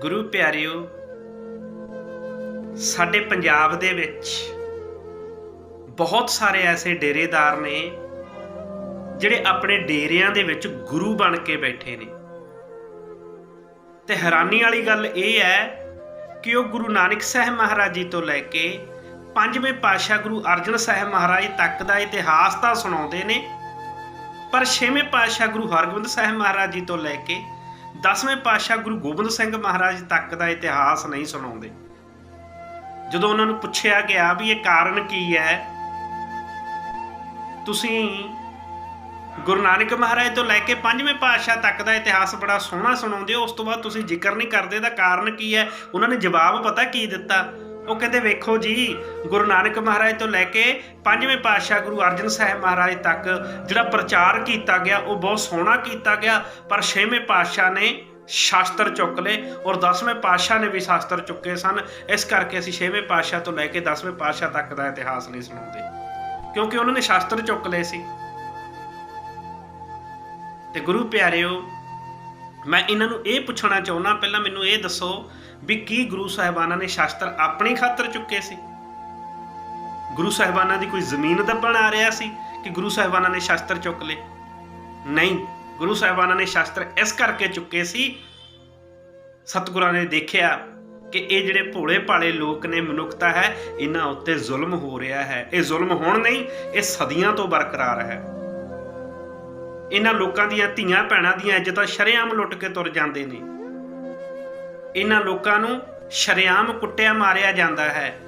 ਗੁਰੂ ਪਿਆਰਿਓ, ਸਾਡੇ ਪੰਜਾਬ ਦੇ ਵਿੱਚ ਬਹੁਤ ਸਾਰੇ ਐਸੇ ਡੇਰੇਦਾਰ ਨੇ ਜਿਹੜੇ ਆਪਣੇ ਡੇਰਿਆਂ ਦੇ ਵਿੱਚ ਗੁਰੂ ਬਣ ਕੇ ਬੈਠੇ ਨੇ। ਤੇ ਹੈਰਾਨੀ ਵਾਲੀ ਗੱਲ ਇਹ ਹੈ ਕਿ ਉਹ ਗੁਰੂ ਨਾਨਕ ਸਾਹਿਬ ਮਹਾਰਾਜ ਜੀ ਤੋਂ ਲੈ ਕੇ ਪੰਜਵੇਂ ਪਾਤਸ਼ਾਹ ਗੁਰੂ ਅਰਜਨ ਸਾਹਿਬ ਮਹਾਰਾਜ ਤੱਕ ਦਾ ਇਤਿਹਾਸ ਤਾਂ ਸੁਣਾਉਂਦੇ ਨੇ, ਪਰ ਛੇਵੇਂ ਪਾਤਸ਼ਾਹ ਗੁਰੂ ਹਰਗੋਬਿੰਦ ਸਾਹਿਬ ਮਹਾਰਾਜ ਜੀ ਤੋਂ ਲੈ ਕੇ 10ਵੇਂ ਪਾਤਸ਼ਾਹ ਗੁਰੂ ਗੋਬਿੰਦ ਸਿੰਘ ਮਹਾਰਾਜ ਤੱਕ ਦਾ ਇਤਿਹਾਸ ਨਹੀਂ ਸੁਣਾਉਂਦੇ। ਜਦੋਂ ਉਹਨਾਂ ਨੂੰ ਪੁੱਛਿਆ ਗਿਆ ਵੀ ਇਹ ਕਾਰਨ ਕੀ ਹੈ, ਤੁਸੀਂ ਗੁਰੂ ਨਾਨਕ ਮਹਾਰਾਜ ਤੋਂ ਲੈ ਕੇ ਪੰਜਵੇਂ ਪਾਤਸ਼ਾਹ ਤੱਕ ਦਾ ਇਤਿਹਾਸ ਬੜਾ ਸੋਹਣਾ ਸੁਣਾਉਂਦੇ ਹੋ, ਉਸ ਤੋਂ ਬਾਅਦ ਤੁਸੀਂ ਜ਼ਿਕਰ ਨਹੀਂ ਕਰਦੇ ਦਾ ਕਾਰਨ ਕੀ ਹੈ? ਉਹਨਾਂ ਨੇ ਜਵਾਬ ਪਤਾ ਕੀ ਦਿੱਤਾ? ਉਹ ਕਹਿੰਦੇ, ਵੇਖੋ ਜੀ, ਗੁਰੂ ਨਾਨਕ ਮਹਾਰਾਜ ਤੋਂ ਲੈ ਕੇ ਪੰਜਵੇਂ ਪਾਤਸ਼ਾਹ ਗੁਰੂ ਅਰਜਨ ਸਾਹਿਬ ਮਹਾਰਾਜ ਤੱਕ ਜਿਹੜਾ ਪ੍ਰਚਾਰ ਕੀਤਾ ਗਿਆ, ਉਹ ਬਹੁਤ ਸੋਹਣਾ ਕੀਤਾ ਗਿਆ। ਪਰ ਛੇਵੇਂ ਪਾਤਸ਼ਾਹ ਨੇ ਸ਼ਾਸਤਰ ਚੁੱਕ ਲਏ ਔਰ 10ਵੇਂ ਪਾਤਸ਼ਾਹ ਨੇ ਵੀ ਸ਼ਾਸਤਰ ਚੁੱਕੇ ਸਨ। ਇਸ ਕਰਕੇ ਅਸੀਂ ਛੇਵੇਂ ਪਾਤਸ਼ਾਹ ਤੋਂ ਲੈ ਕੇ 10ਵੇਂ ਪਾਤਸ਼ਾਹ ਤੱਕ ਦਾ ਇਤਿਹਾਸ ਨਹੀਂ ਸੁਣਾਉਂਦੇ ਕਿਉਂਕਿ ਉਹਨਾਂ ਨੇ ਸ਼ਾਸਤਰ ਚੁੱਕ ਲਏ ਸੀ। ਤੇ ਗੁਰੂ ਪਿਆਰਿਓ ਮੈਂ ਇਹਨਾਂ ਨੂੰ ਇਹ ਪੁੱਛਣਾ ਚਾਹੁੰਦਾ, ਪਹਿਲਾਂ ਮੈਨੂੰ ਇਹ ਦੱਸੋ ਵੀ ਕੀ ਗੁਰੂ ਸਾਹਿਬਾਨਾਂ ਨੇ ਸ਼ਾਸਤਰ ਆਪਣੀ ਖਾਤਰ ਚੁੱਕੇ ਸੀ? ਗੁਰੂ ਸਾਹਿਬਾਨਾਂ ਦੀ ਕੋਈ ਜ਼ਮੀਨ ਦੱਬਣ ਆ ਰਿਹਾ ਸੀ ਕਿ ਗੁਰੂ ਸਾਹਿਬਾਨਾਂ ਨੇ ਸ਼ਾਸਤਰ ਚੁੱਕ ਲਏ? ਨਹੀਂ, ਗੁਰੂ ਸਾਹਿਬਾਨਾਂ ਨੇ ਸ਼ਾਸਤਰ ਇਸ ਕਰਕੇ ਚੁੱਕੇ ਸੀ, ਸਤਿਗੁਰਾਂ ਨੇ ਦੇਖਿਆ ਕਿ ਇਹ ਜਿਹੜੇ ਭੋਲੇ ਭਾਲੇ ਲੋਕ ਨੇ ਮਨੁੱਖਤਾ ਹੈ, ਇਹਨਾਂ ਉੱਤੇ ਜ਼ੁਲਮ ਹੋ ਰਿਹਾ ਹੈ। ਇਹ ਜ਼ੁਲਮ ਹੁਣ ਨਹੀਂ, ਇਹ ਸਦੀਆਂ ਤੋਂ ਬਰਕਰਾਰ ਹੈ। ਇਹਨਾਂ ਲੋਕਾਂ ਦੀਆਂ ਧੀਆਂ ਭੈਣਾਂ ਦੀਆਂ ਇੱਜ਼ਤਾਂ ਸ਼ਰੇਆਮ ਲੁੱਟ ਕੇ ਤੁਰ ਜਾਂਦੇ ਨੇ। ਇਹਨਾਂ ਲੋਕਾਂ ਨੂੰ ਸ਼ਰੇਆਮ ਕੁੱਟਿਆ ਮਾਰਿਆ ਜਾਂਦਾ ਹੈ।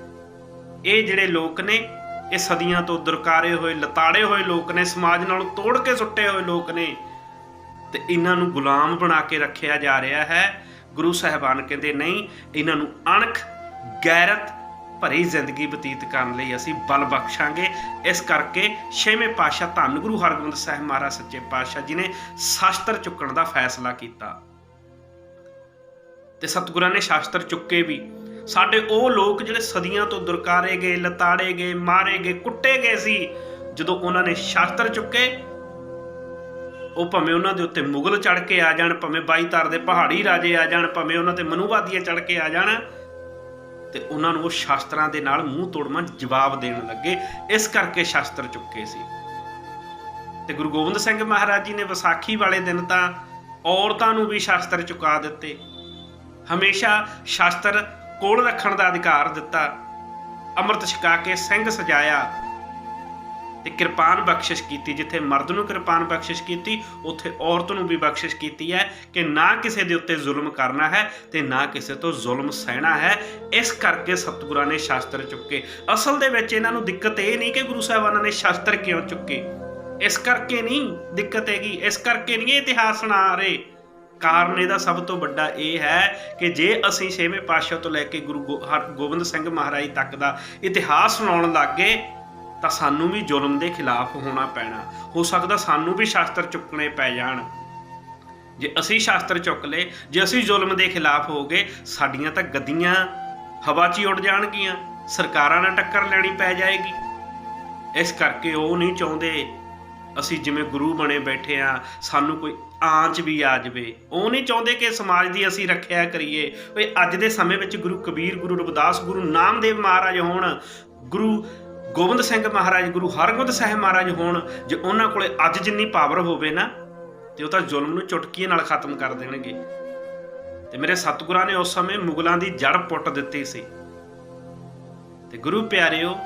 ਇਹ ਜਿਹੜੇ ਲੋਕ ਨੇ, ਇਹ ਸਦੀਆਂ ਤੋਂ ਦੁਰਕਾਰੇ ਹੋਏ, ਲਤਾੜੇ ਹੋਏ ਲੋਕ ਨੇ, ਸਮਾਜ ਨਾਲ ਤੋੜ ਕੇ ਸੁੱਟੇ ਹੋਏ ਲੋਕ ਨੇ। ਤੇ ਇਹਨਾਂ ਨੂੰ ਗੁਲਾਮ ਬਣਾ ਕੇ ਰੱਖਿਆ ਜਾ ਰਿਹਾ ਹੈ। ਗੁਰੂ ਸਾਹਿਬਾਨ ਕਹਿੰਦੇ, ਨਹੀਂ, ਇਹਨਾਂ ਨੂੰ ਅਣਖ, ਗੈਰਤ ਭਰੀ ਜ਼ਿੰਦਗੀ ਬਤੀਤ ਕਰਨ ਲਈ ਅਸੀਂ ਬਲ ਬਖਸ਼ਾਂਗੇ। ਇਸ ਕਰਕੇ ਛੇਵੇਂ ਪਾਤਸ਼ਾਹ ਧੰਨ ਗੁਰੂ ਹਰਗੋਬਿੰਦ ਸਾਹਿਬ ਮਹਾਰਾਜ ਸੱਚੇ ਪਾਤਸ਼ਾਹ ਜੀ ਨੇ ਸ਼ਾਸਤਰ ਚੁੱਕਣ ਦਾ ਫੈਸਲਾ ਕੀਤਾ। ਤੇ ਸਤਿਗੁਰਾਂ ਨੇ ਸ਼ਾਸਤਰ ਚੁੱਕੇ ਵੀ। ਸਾਡੇ ਉਹ ਲੋਕ ਜਿਹੜੇ ਸਦੀਆਂ ਤੋਂ ਦੁਰਕਾਰੇ ਗਏ, ਲਤਾੜੇ ਗਏ, ਮਾਰੇ ਗਏ, ਕੁੱਟੇ ਗਏ ਸੀ, ਜਦੋਂ ਉਹਨਾਂ ਨੇ ਸ਼ਾਸਤਰ ਚੁੱਕੇ, ਉਹ ਭਾਵੇਂ ਉਹਨਾਂ ਦੇ ਉੱਤੇ ਮੁਗਲ ਚੜ ਕੇ ਆ ਜਾਣ, ਭਾਵੇਂ ਬਾਈ ਤਾਰ ਦੇ ਪਹਾੜੀ ਰਾਜੇ ਆ ਜਾਣ, ਭਾਵੇਂ ਉਹਨਾਂ ਤੇ ਮਨੂਵਾਦੀਆਂ ਚੜ ਕੇ ਆ ਜਾਣ ਤੇ ਉਹਨਾਂ ਨੂੰ ਉਹ ਸ਼ਾਸਤਰਾਂ ਦੇ ਨਾਲ ਮੂੰਹ ਤੋੜਮਾ ਜਵਾਬ ਦੇਣ ਲੱਗੇ। ਇਸ ਕਰਕੇ ਸ਼ਾਸਤਰ ਚੁੱਕੇ ਸੀ। ਤੇ ਗੁਰੂ ਗੋਬਿੰਦ ਸਿੰਘ ਮਹਾਰਾਜ ਜੀ ਨੇ ਵਿਸਾਖੀ ਵਾਲੇ ਦਿਨ ਤਾਂ ਔਰਤਾਂ ਨੂੰ ਵੀ ਸ਼ਾਸਤਰ ਚੁਕਾ ਦਿੱਤੇ। ਹਮੇਸ਼ਾ ਸ਼ਾਸਤਰ ਕੋਲ ਰੱਖਣ ਦਾ ਅਧਿਕਾਰ ਦਿੱਤਾ। ਅੰਮ੍ਰਿਤ ਛਕਾ ਕੇ ਸਿੰਘ ਸਜਾਇਆ। ਤੇ ਕਿਰਪਾਨ ਬਖਸ਼ਿਸ਼ ਕੀਤੀ, ਜਿੱਥੇ ਮਰਦ ਨੂੰ ਕਿਰਪਾਨ ਬਖਸ਼ਿਸ਼ ਕੀਤੀ, ਉੱਥੇ ਔਰਤ ਨੂੰ ਵੀ ਬਖਸ਼ਿਸ਼ ਕੀਤੀ ਹੈ ਕਿ ਨਾ ਕਿਸੇ ਦੇ ਉੱਤੇ ਜ਼ੁਲਮ ਕਰਨਾ ਹੈ ਤੇ ਨਾ ਕਿਸੇ ਤੋਂ ਜ਼ੁਲਮ ਸਹਿਣਾ ਹੈ। ਇਸ ਕਰਕੇ ਸਤਿਗੁਰਾਂ ਨੇ ਸ਼ਾਸਤਰ ਚੁੱਕੇ। ਅਸਲ ਦੇ ਵਿੱਚ ਇਹਨਾਂ ਨੂੰ ਦਿੱਕਤ ਇਹ ਨਹੀਂ ਕਿ ਗੁਰੂ ਸਾਹਿਬਾਨਾਂ ਨੇ ਸ਼ਾਸਤਰ ਕਿਉਂ ਚੁੱਕੇ। ਇਸ ਕਰਕੇ ਨਹੀਂ ਦਿੱਕਤ ਹੈਗੀ, ਇਸ ਕਰਕੇ ਨਹੀਂ ਇਹ ਇਤਿਹਾਸ ਸੁਣਾ ਰਹੇ। ਕਾਰਨ ਇਹਦਾ ਸਭ ਤੋਂ ਵੱਡਾ ਇਹ ਹੈ ਕਿ ਜੇ ਅਸੀਂ ਛੇਵੇਂ ਪਾਤਸ਼ਾਹ ਤੋਂ ਲੈ ਕੇ ਗੁਰੂ ਗੋ- ਹਰਗੋਬਿੰਦ ਸਿੰਘ ਮਹਾਰਾਜ ਤੱਕ ਦਾ ਇਤਿਹਾਸ ਸੁਣਾਉਣ ਲੱਗੇ ਤਾਂ ਸਾਨੂੰ ਵੀ ਜ਼ੁਲਮ ਦੇ ਖਿਲਾਫ ਹੋਣਾ ਪੈਣਾ। ਹੋ ਸਕਦਾ ਸਾਨੂੰ ਵੀ ਸ਼ਾਸਤਰ ਚੁੱਕਣੇ ਪੈ ਜਾਣ। ਜੇ ਅਸੀਂ ਸ਼ਾਸਤਰ ਚੁੱਕ ਲਏ, ਜੇ ਅਸੀਂ ਜ਼ੁਲਮ ਦੇ ਖਿਲਾਫ ਹੋ ਗਏ, ਸਾਡੀਆਂ ਤਾਂ ਗੱਦੀਆਂ ਹਵਾ 'ਚ ਹੀ ਉੱਡ ਜਾਣਗੀਆਂ। ਸਰਕਾਰਾਂ ਨਾਲ ਟੱਕਰ ਲੈਣੀ ਪੈ ਜਾਏਗੀ। ਇਸ ਕਰਕੇ ਉਹ ਨਹੀਂ ਚਾਹੁੰਦੇ, ਅਸੀਂ ਜਿਵੇਂ ਗੁਰੂ ਬਣੇ ਬੈਠੇ ਆ, ਸਾਨੂੰ ਕੋਈ ਆਂਚ ਵੀ ਆ ਜਾਵੇ। ਉਹ ਨਹੀਂ ਚਾਹੁੰਦੇ ਕਿ ਸਮਾਜ ਦੀ ਅਸੀਂ ਰੱਖਿਆ ਕਰੀਏ। ਓਏ ਅੱਜ ਦੇ ਸਮੇਂ ਵਿੱਚ ਗੁਰੂ ਕਬੀਰ, ਗੁਰੂ ਰਵਿਦਾਸ, ਗੁਰੂ ਨਾਮਦੇਵ ਮਹਾਰਾਜ ਹੋਣ, ਗੁਰੂ ਗੋਬਿੰਦ ਸਿੰਘ ਮਹਾਰਾਜ, ਗੁਰੂ ਹਰਗੋਬਿੰਦ ਸਾਹਿਬ ਮਹਾਰਾਜ ਹੋਣ ਜੇ ਉਹਨਾਂ ਕੋਲੇ ਅੱਜ ਜਿੰਨੀ ਪਾਵਰ ਹੋਵੇ ਨਾ, ਤੇ ਉਹ ਤਾਂ ਜ਼ੁਲਮ ਨੂੰ ਚੁਟਕੀਏ ਨਾਲ ਖਤਮ ਕਰ ਦੇਣਗੇ। ਤੇ ਮੇਰੇ ਸਤਿਗੁਰਾਂ ਨੇ ਉਸ ਸਮੇਂ ਮੁਗਲਾਂ ਦੀ ਜੜ ਪੁੱਟ ਦਿੱਤੀ ਸੀ। ਤੇ ਗੁਰੂ ਪਿਆਰਿਓ,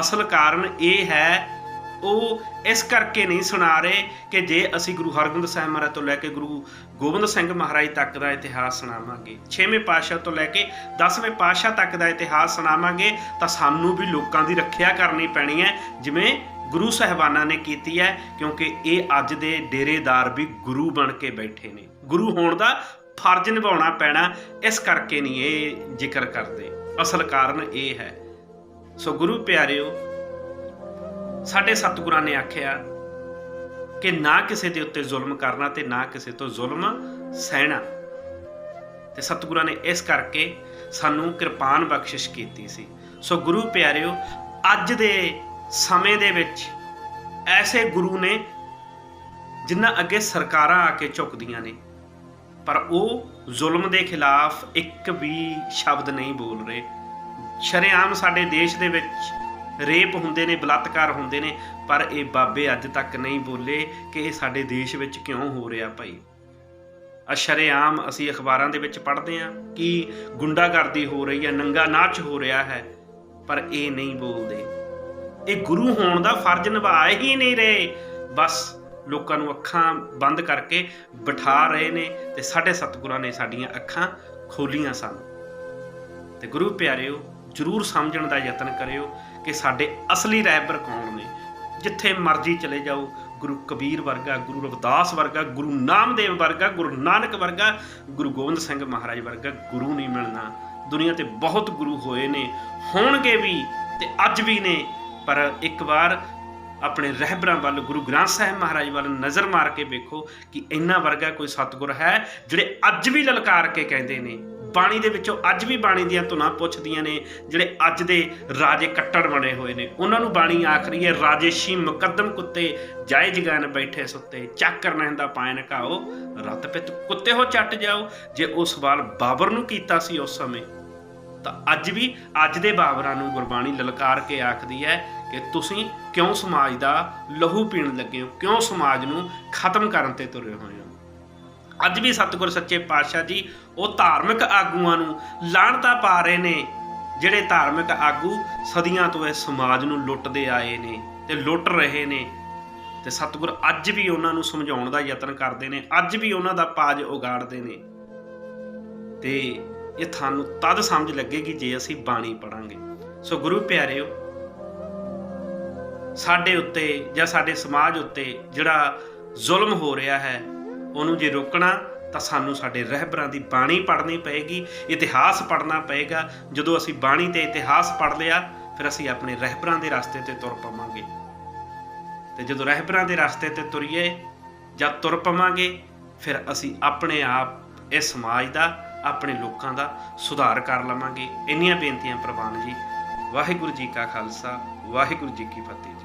ਅਸਲ ਕਾਰਨ ਇਹ ਹੈ ਉਹ ਇਸ ਕਰਕੇ ਨਹੀਂ ਸੁਣਾ ਰਹੇ ਕਿ ਜੇ ਅਸੀਂ ਗੁਰੂ ਹਰਗੋਬਿੰਦ ਸਾਹਿਬ ਮਹਾਰਾਜ ਤੋਂ ਲੈ ਕੇ ਗੁਰੂ ਗੋਬਿੰਦ ਸਿੰਘ ਮਹਾਰਾਜ ਤੱਕ ਦਾ ਇਤਿਹਾਸ ਸੁਣਾਵਾਂਗੇ 6ਵੇਂ ਪਾਤਸ਼ਾਹ ਤੋਂ ਲੈ ਕੇ 10ਵੇਂ ਪਾਤਸ਼ਾਹ ਤੱਕ ਦਾ ਇਤਿਹਾਸ ਸੁਣਾਵਾਂਗੇ, ਤਾਂ ਸਾਨੂੰ ਵੀ ਲੋਕਾਂ ਦੀ ਰੱਖਿਆ ਕਰਨੀ ਪੈਣੀ ਹੈ, ਜਿਵੇਂ ਗੁਰੂ ਸਾਹਿਬਾਨਾਂ ਨੇ ਕੀਤੀ ਹੈ, ਕਿਉਂਕਿ ਇਹ ਅੱਜ ਦੇ ਡੇਰੇਦਾਰ ਵੀ ਗੁਰੂ ਬਣ ਕੇ ਬੈਠੇ ਨੇ। ਗੁਰੂ ਹੋਣ ਦਾ ਫਰਜ਼ ਨਿਭਾਉਣਾ ਪੈਣਾ, ਇਸ ਕਰਕੇ ਨਹੀਂ ਇਹ ਜ਼ਿਕਰ ਕਰਦੇ। ਅਸਲ ਕਾਰਨ ਇਹ ਹੈ। ਸੋ ਗੁਰੂ ਪਿਆਰਿਓ ਸਾਡੇ ਸਤਿਗੁਰਾਂ ਨੇ ਆਖਿਆ ਕਿ ਨਾ ਕਿਸੇ ਦੇ ਉੱਤੇ ਜ਼ੁਲਮ ਕਰਨਾ ਤੇ ਨਾ ਕਿਸੇ ਤੋਂ ਜ਼ੁਲਮ ਸਹਿਣਾ। ਤੇ ਸਤਿਗੁਰਾਂ ਨੇ ਇਸ ਕਰਕੇ ਸਾਨੂੰ ਕਿਰਪਾਨ ਬਖਸ਼ਿਸ਼ ਕੀਤੀ ਸੀ। ਸੋ ਗੁਰੂ ਪਿਆਰਿਓ, ਅੱਜ ਦੇ ਸਮੇਂ ਦੇ ਵਿੱਚ ਐਸੇ ਗੁਰੂ ਨੇ ਜਿਨ੍ਹਾਂ ਅੱਗੇ ਸਰਕਾਰਾਂ ਆ ਕੇ ਝੁਕਦੀਆਂ ਨੇ, ਪਰ ਉਹ ਜ਼ੁਲਮ ਦੇ ਖਿਲਾਫ ਇੱਕ ਵੀ ਸ਼ਬਦ ਨਹੀਂ ਬੋਲ ਰਹੇ। ਸ਼ਰੇਆਮ ਸਾਡੇ ਦੇਸ਼ ਦੇ ਵਿੱਚ ਰੇਪ ਹੁੰਦੇ ਨੇ, ਬਲਾਤਕਾਰ ਹੁੰਦੇ ਨੇ, ਪਰ ਇਹ ਬਾਬੇ ਅੱਜ ਤੱਕ ਨਹੀਂ ਬੋਲੇ ਕਿ ਇਹ ਸਾਡੇ ਦੇਸ਼ ਵਿੱਚ ਕਿਉਂ ਹੋ ਰਿਹਾ ਭਾਈ। ਅਸ਼ਰੇਆਮ ਅਸੀਂ ਅਖਬਾਰਾਂ ਦੇ ਵਿੱਚ ਪੜ੍ਹਦੇ ਹਾਂ ਕਿ ਗੁੰਡਾਗਰਦੀ ਹੋ ਰਹੀ ਹੈ, ਨੰਗਾ ਨਾਚ ਹੋ ਰਿਹਾ ਹੈ, ਪਰ ਇਹ ਨਹੀਂ ਬੋਲਦੇ। ਇਹ ਗੁਰੂ ਹੋਣ ਦਾ ਫਰਜ਼ ਨਿਭਾ ਹੀ ਨਹੀਂ ਰਹੇ। ਬਸ ਲੋਕਾਂ ਨੂੰ ਅੱਖਾਂ ਬੰਦ ਕਰਕੇ ਬਿਠਾ ਰਹੇ ਨੇ ਤੇ ਸਾਡੇ ਸਤਿਗੁਰਾਂ ਨੇ ਸਾਡੀਆਂ ਅੱਖਾਂ ਖੋਲੀਆਂ ਸਨ। ਤੇ ਗੁਰੂ ਪਿਆਰਿਓ, ਜਰੂਰ ਸਮਝਣ ਦਾ ਯਤਨ ਕਰਿਓ ਕਿ ਸਾਡੇ ਅਸਲੀ ਰਹਿਬਰ ਕੌਣ ਨੇ? ਜਿੱਥੇ ਮਰਜ਼ੀ ਚਲੇ ਜਾਓ, ਗੁਰੂ ਕਬੀਰ ਵਰਗਾ, ਗੁਰੂ ਰਵਿਦਾਸ ਵਰਗਾ, ਗੁਰੂ ਨਾਮਦੇਵ ਵਰਗਾ, ਗੁਰੂ ਨਾਨਕ ਵਰਗਾ, ਗੁਰੂ ਗੋਬਿੰਦ ਸਿੰਘ ਮਹਾਰਾਜ ਵਰਗਾ ਗੁਰੂ ਨਹੀਂ ਮਿਲਣਾ। ਦੁਨੀਆ ਤੇ ਬਹੁਤ ਗੁਰੂ ਹੋਏ ਨੇ, ਹੋਣਗੇ ਵੀ ਤੇ ਅੱਜ ਵੀ ਨੇ। ਪਰ ਇੱਕ ਵਾਰ ਆਪਣੇ ਰਹਿਬਰਾਂ ਵੱਲ, ਗੁਰੂ ਗ੍ਰੰਥ ਸਾਹਿਬ ਮਹਾਰਾਜ ਵੱਲ ਨਜ਼ਰ ਮਾਰ ਕੇ ਵੇਖੋ ਕਿ ਇੰਨਾ ਵਰਗਾ ਕੋਈ ਸਤਿਗੁਰ ਹੈ, ਜਿਹੜੇ ਅੱਜ ਵੀ ਲਲਕਾਰ ਕੇ ਕਹਿੰਦੇ ਨੇ। ਬਾਣੀ ਦੇ ਵਿੱਚੋਂ ਅੱਜ ਵੀ ਬਾਣੀ ਦੀਆਂ ਧੁਨਾਂ ਪੁੱਛਦੀਆਂ ਨੇ, ਜਿਹੜੇ ਅੱਜ ਦੇ ਰਾਜੇ ਕੱਟੜ ਬਣੇ ਹੋਏ ਨੇ। ਉਹਨਾਂ ਨੂੰ ਬਾਣੀ ਆਖਰੀ ਹੈ ਰਾਜੇਸ਼ੀ ਮੁਕੱਦਮ ਕੁੱਤੇ ਜਾਇ ਜਗਾਨ ਬੈਠੇ ਸੁੱਤੇ ਚੱਕਰ ਨਹਿੰਦਾ ਪਾਇਨ ਘਾਓ, ਰਤ ਪਿਤ ਕੁੱਤੇ ਹੋ ਚੱਟ ਜਾਓ। ਜੇ ਉਹ ਸਵਾਲ ਬਾਬਰ ਨੂੰ ਕੀਤਾ ਸੀ ਉਸ ਸਮੇਂ, ਤਾਂ ਅੱਜ ਵੀ ਅੱਜ ਦੇ ਬਾਬਰਾਂ ਨੂੰ ਗੁਰਬਾਣੀ ਲਲਕਾਰ ਕੇ ਆਖਦੀ ਹੈ ਕਿ ਤੁਸੀਂ ਕਿਉਂ ਸਮਾਜ ਦਾ ਲਹੂ ਪੀਣ ਲੱਗੇ ਹੋ? ਕਿਉਂ ਸਮਾਜ ਨੂੰ ਖਤਮ ਕਰਨ ਤੇ ਤੁਰੇ ਹੋਏ ਹੋ? ਅੱਜ ਵੀ ਸਤਿਗੁਰ ਸੱਚੇ ਪਾਤਸ਼ਾਹ ਜੀ ਉਹ ਧਾਰਮਿਕ ਆਗੂਆਂ ਨੂੰ ਲਾਹਣਤਾ ਪਾ ਰਹੇ ਨੇ, ਜਿਹੜੇ ਧਾਰਮਿਕ ਆਗੂ ਸਦੀਆਂ ਤੋਂ ਇਸ ਸਮਾਜ ਨੂੰ ਲੁੱਟਦੇ ਆਏ ਨੇ ਤੇ ਲੁੱਟ ਰਹੇ ਨੇ ਤੇ ਸਤਿਗੁਰ ਅੱਜ ਵੀ ਉਹਨਾਂ ਨੂੰ ਸਮਝਾਉਣ ਦਾ ਯਤਨ ਕਰਦੇ ਨੇ, ਅੱਜ ਵੀ ਉਹਨਾਂ ਦਾ ਪਾਜ ਉਗਾੜਦੇ ਨੇ। ਤੇ ਇਹ ਤੁਹਾਨੂੰ ਤਦ ਸਮਝ ਲੱਗੇਗੀ ਜੇ ਅਸੀਂ ਬਾਣੀ ਪੜਾਂਗੇ ਸੋ ਗੁਰੂ ਪਿਆਰਿਓ, ਸਾਡੇ ਉੱਤੇ ਜਾਂ ਸਾਡੇ ਸਮਾਜ ਉੱਤੇ ਜਿਹੜਾ ਜ਼ੁਲਮ ਹੋ ਰਿਹਾ ਹੈ ਉਹਨੂੰ ਜੇ ਰੋਕਣਾ, ਤਾਂ ਸਾਨੂੰ ਸਾਡੇ ਰਹਿਬਰਾਂ ਦੀ ਬਾਣੀ ਪੜ੍ਹਨੀ ਪਏਗੀ, ਇਤਿਹਾਸ ਪੜ੍ਹਨਾ ਪਏਗਾ। ਜਦੋਂ ਅਸੀਂ ਬਾਣੀ ਤੇ ਇਤਿਹਾਸ ਪੜ੍ਹ ਲਿਆ, ਫਿਰ ਅਸੀਂ ਆਪਣੇ ਰਹਿਬਰਾਂ ਦੇ ਰਸਤੇ ਤੇ ਤੁਰ ਪਵਾਂਗੇ। ਤੇ ਜਦੋਂ ਰਹਿਬਰਾਂ ਦੇ ਰਸਤੇ ਤੇ ਤੁਰੀਏ ਜਾਂ ਤੁਰ ਪਵਾਂਗੇ, ਫਿਰ ਅਸੀਂ ਆਪਣੇ ਆਪ, ਇਸ ਸਮਾਜ ਦਾ, ਆਪਣੇ ਲੋਕਾਂ ਦਾ ਸੁਧਾਰ ਕਰ ਲਵਾਂਗੇ। ਇੰਨੀਆਂ ਬੇਨਤੀਆਂ ਪ੍ਰਵਾਨ ਜੀ। ਵਾਹਿਗੁਰੂ ਜੀ ਕਾ ਖਾਲਸਾ, ਵਾਹਿਗੁਰੂ ਜੀ ਕੀ ਫਤਿਹ।